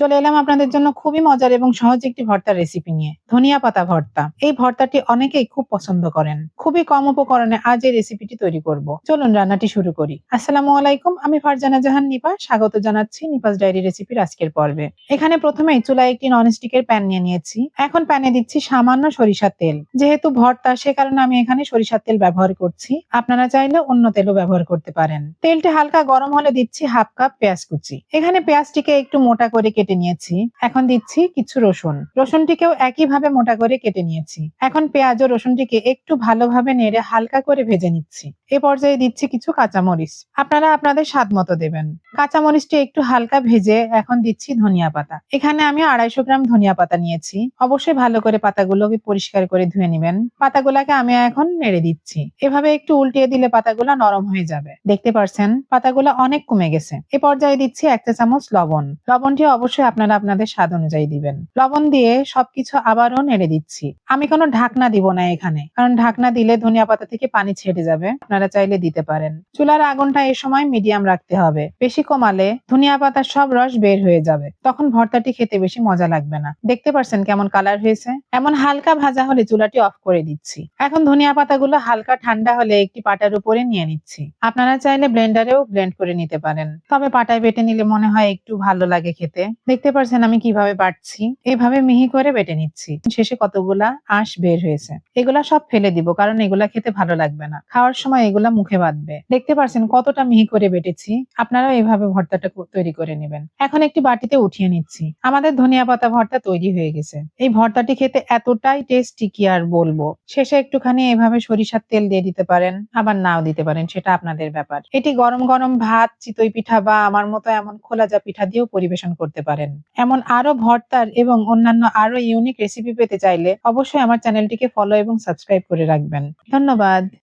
চলে এলাম আপনাদের জন্য খুবই মজার এবং সহজ একটি ভর্তার রেসিপি নিয়ে, ধনিয়া পাতা ভর্তা। এই ভর্তাটি অনেকেই খুব পছন্দ করেন। খুবই কম উপকরণে আজ এই রেসিপিটি তৈরি করব। চলুন রান্নাটি শুরু করি। আসসালামু আলাইকুম, আমি ফারজানা জাহান নিপা। স্বাগত জানাচ্ছি নিপাস ডায়েরি রেসিপির আজকের পর্বে। এখানে প্রথমেই চুলায় একটি ননস্টিকের প্যান নিয়ে নিয়েছি। এখন প্যানে দিচ্ছি সামান্য সরিষার তেল। যেহেতু ভর্তা, সে কারণে আমি এখানে সরিষার তেল ব্যবহার করছি। আপনারা চাইলে অন্য তেলও ব্যবহার করতে পারেন। তেলটি হালকা গরম হলে দিচ্ছি হাফ কাপ পেঁয়াজ কুচি। এখানে পেঁয়াজটিকে একটু মোটা করে কেটে নিয়েছি। এখন দিচ্ছি কিছু রসুন। রসুনটিকেও একইভাবে মোটা করে কেটে নিয়েছি। এখন পেঁয়াজ ও রসুনটিকে একটু ভালোভাবে নেড়ে হালকা করে ভেজে নিচ্ছি। এ পর্যায়ে দিচ্ছি কিছু কাঁচামরিচ। আপনারা আপনাদের স্বাদ মতো দেবেন। কাঁচামরিচটি একটু হালকা ভেজে এখন দিচ্ছি ধনিয়া পাতা। এখানে আমি আড়াইশো গ্রাম ধনিয়া পাতা নিয়েছি। অবশ্যই ভালো করে পাতাগুলোকে পরিষ্কার করে ধুয়ে নেবেন। পাতাগুলাকে আমি এখন নেড়ে দিচ্ছি। এভাবে একটু উল্টিয়ে দিলে পাতাগুলো নরম হয়ে যাবে। দেখতে পারছেন? পাতাগুলো অনেক কমে গেছে। এ পর্যায়ে দিচ্ছি একটা চামচ লবণ। লবণটি অবশ্যই আপনারা আপনাদের স্বাদ অনুযায়ী দিবেন। লবণ দিয়ে সবকিছু আবারও নেড়ে দিচ্ছি। আমি কোনো ঢাকনা দিব না এখানে, কারণ ঢাকনা দিলে ধনিয়া পাতা থেকে পানি ছেড়ে যাবে। আপনারা চাইলে দিতে পারেন। চুলার আগুনটা এই সময় মিডিয়াম রাখতে হবে। বেশি কমালে ধনিয়া পাতার সব রস বের হয়ে যাবে। তখন ভর্তাটি খেতে বেশি মজা লাগবে না। দেখতে পারছেন কেমন কালার হয়েছে? এমন হালকা ভাজা হলে চুলাটি অফ করে দিচ্ছি। এখন ধনিয়া পাতাগুলো হালকা ঠান্ডা হলে একটি পাটার উপরে নিয়ে নিচ্ছি। আপনারা চাইলে ব্লেন্ডারেও ব্লেন্ড করে নিতে পারেন। তবে পাটায় বেটে নিলে মনে হয় একটু ভালো লাগে খেতে। দেখতে পারছেন আমি কীভাবে বাটছি এভাবে মিহি করে বেটে নিচ্ছি। শেষে কতগুলা আঁশ বের হয়েছে। এগুলা সব ফেলে দিব, কারণ এগুলা খেতে ভালো লাগবে না। খাওয়ার সময় এগুলা মুখে বাঁধবে। দেখতে পারছেন কতটা মিহি করে বেটেছি? আপনারাও এভাবে ভর্তাটা তৈরি করে নেবেন। এখন একটি বাটিতে উঠিয়ে নিচ্ছি। আমাদের ধনিয়া পাতা ভর্তা তৈরি হয়ে গেছে। এই ভর্তাটি খেতে এতটাই টেস্টি কি আর বলব? শেষে একটুখানি এভাবে সরিষার তেল দিয়ে দিতে পারেন, আবার নাও দিতে পারেন, সেটা আপনাদের ব্যাপার। এটি গরম গরম ভাত, চিতই পিঠা বা আমার মতো এমন খোলা যা পিঠা দিয়েও পরিবেশন করতে পারেন। এমন আরও ভর্তার এবং অন্যান্য আরও ইউনিক রেসিপি পেতে চাইলে অবশ্যই আমার চ্যানেলটিকে ফলো এবং সাবস্ক্রাইব করে রাখবেন। ধন্যবাদ।